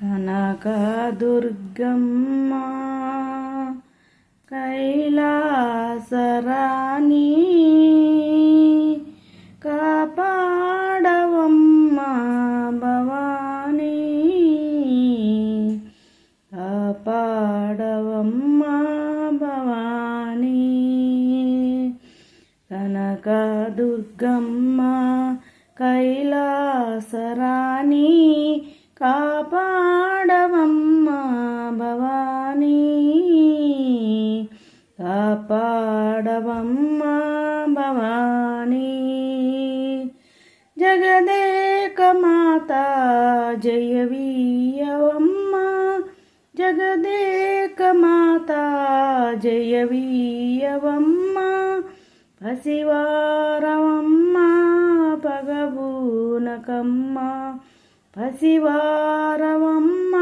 కనకదుర్గమ్మ కైలాసరాణి కాపాడవమ్మ భవానీ కాపాడవమ్మ భవానీ. కనకదుర్గమ్మ కైలాసరా కాపాడవమ్మా భవానీ. జగదేక మాత జయవీయవమ్మ. జగదేక మాత జయవీయవమ్మ. పసివారవమ్మా పగబూనకమ్మా పసివారవమ్మ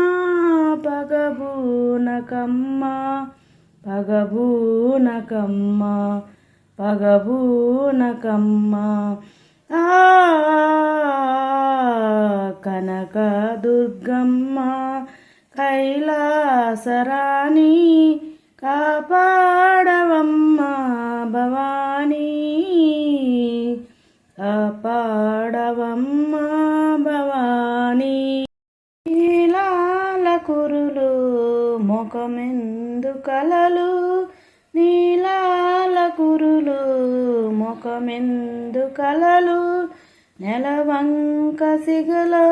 పగబూనకమ్మ పగబూనకమ్మ పగబూనకమ్మ ఆ కనక దుర్గమ్మ కైలాసరాణి ముఖమెందు కలలు నీలాల కురులు. ముఖమెందు కలలు నెలవంక సిగలో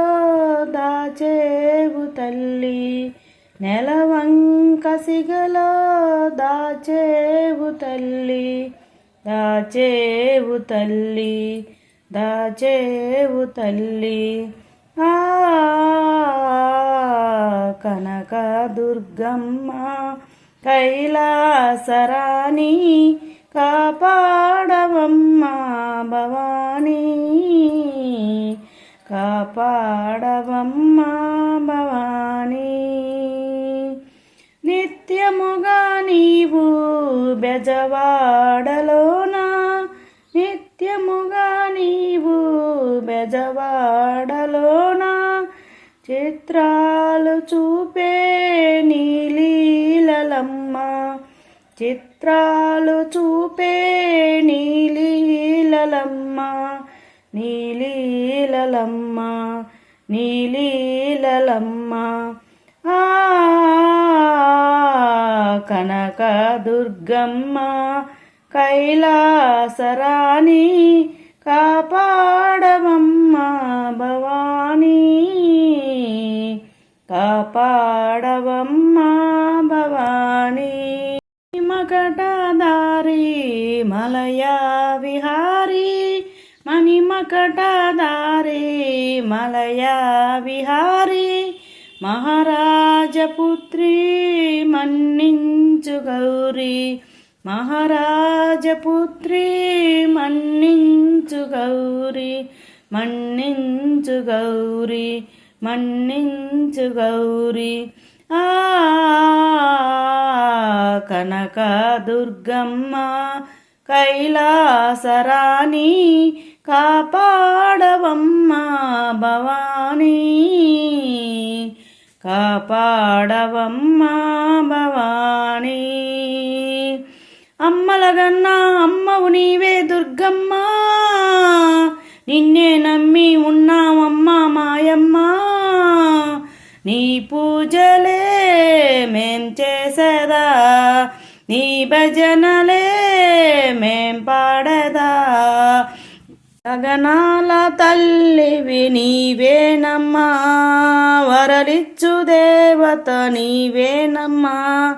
దాచేవు తల్లి. నెలవంక సిగలో దాచేవు తల్లి. దాచేవు తల్లి. దాచేవు తల్లి. ఆ కనక దుర్గమ్మ కైలాసరాణి కాపాడవమ్మ భవానీ. కాపాడవమ్మ భవానీ. నిత్యముగా నీవు బెజవాడలోన? నిత్యముగా నీవు బెజవాడలోన? చిత్రా చూపే నీలీలమ్మ చిత్రాలు చూపే నీలీలమ్మ నీలీలమ్మ నీలీలమ్మ ఆ కనక దుర్గమ్మ కైలాసరాణి కాపాడవమ్మ భవానీ. కాపాడవమ్మా భవానీ. మకటదారి మలయా విహారీ. మణిమకటదారి మలయా విహారీ. మహారాజపుత్రి మన్నించు గౌరీ. మహారాజపుత్రి మన్నించు గౌరీ. మన్నించు గౌరీ. మన్నించు గౌరీ. ఆ కనక దుర్గమ్మ కైలాసరాణి కాపాడవమ్మ భవానీ. కాపాడవమ్మ భవానీ. అమ్మలగన్నా అమ్మవు నీవే దుర్గమ్మ. నిన్నే మేం చేసేదా? నీ భజనలే మేం పాడదా? గగనాల తల్లివి నీవేనమ్మా వరలిచ్చు దేవత నీవేనమ్మా.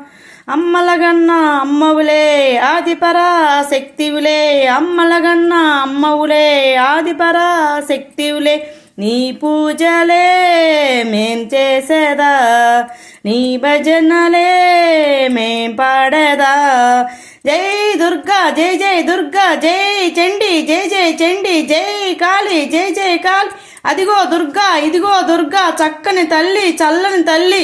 అమ్మలగన్న అమ్మవులే ఆదిపరా శక్తివులే. అమ్మలగన్న అమ్మవులే ఆదిపరా శక్తివులే. నీ పూజలే మేం చేసేదా? నీ భజనలే మేం పాడదా? జై దుర్గా జై జై దుర్గా జై చండి జై జై చండి జై కాళి జై జై కాళి. అదిగో దుర్గా ఇదిగో దుర్గా చక్కని తల్లి చల్లని తల్లి.